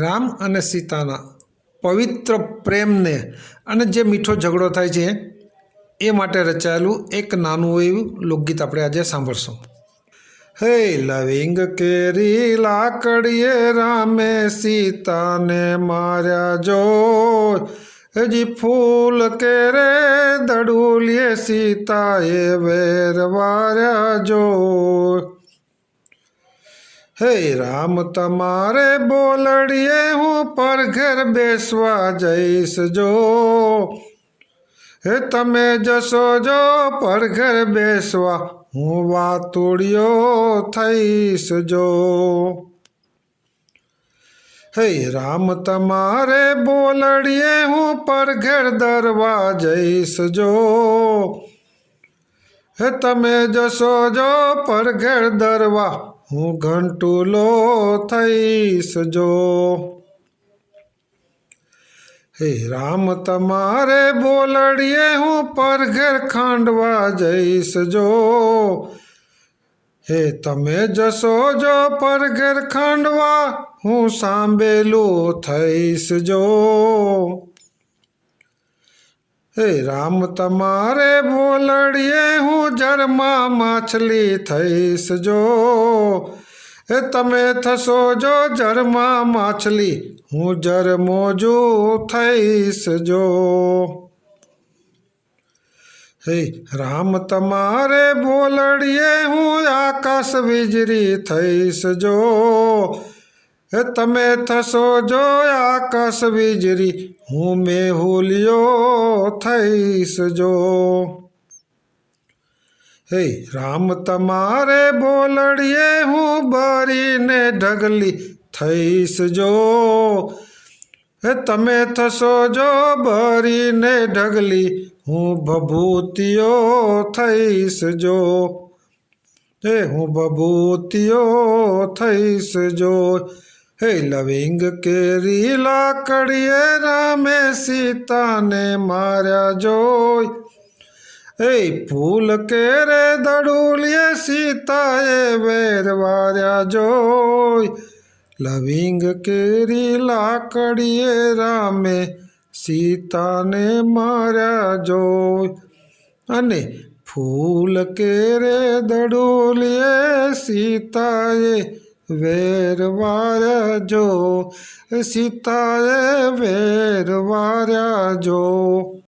રામ અને સીતાના પવિત્ર પ્રેમને અને જે મીઠો ઝઘડો થાય છે, એ માટે રચાયેલું એક નાનું એવું લોકગીત આપણે આજે સાંભળશું. હે લવિંગ કેરી લાકડીએ રામે સીતાને માર્યા જો હજી ફૂલ કેરે દડુલીએ સીતાએ વેર વાર્યા જો हे राम, तमारे बोलड़िए हूँ पर घर बेसवा जैस जो। हे तमे जसो जो पर घर बेसवा हूँ वा तोड़ियो थैस जो। हे राम, तमारे बोलड़िए हूँ पर घर दरवा जैस जो। हे तमे जसो जो पर घर दरवा हूँ घंटुलो थईस जो। हे राम तुम्हारे बोलड़िए हूँ पर घेर खांडवा जईस जो। हे तमे जसो जो पर घर खांडवा हूँ सांबेलो थईस जो। હે રામ તમારે બોલડીએ હું જરમાં માછલી થઈશ જો હે તમે થશો જો જરમાં માછલી હું જર મોજું થઈશ જો હે રામ તમારે બોલડીએ હું આકાશ વીજળી થઈશ જો तमे थसो जो आकाश विजरी हूँ मैं होलियो थैस जो हे राम तमारे बोलड़िए हूँ बारी ने ढगली थैस जो हे तमे थसो जो बारी ने ढगली हूँ बभूतियो थैस जो हे हूँ बभूतियो थईस जो હે, લવિંગ કેરી લાકડીએ રામે સીતાને માર્યા જોઈ. હે ફૂલ કેરે દડુલીએ સીતાએ વેર વાર્યા જોઈ. લવિંગ કેરી લાકડીએ રામે સીતાને માર્યા જોઈ. અને ફૂલ કેરે દડુલીએ સીતાએ વેરવાર્યા જો સીતાએ વેરવાર જો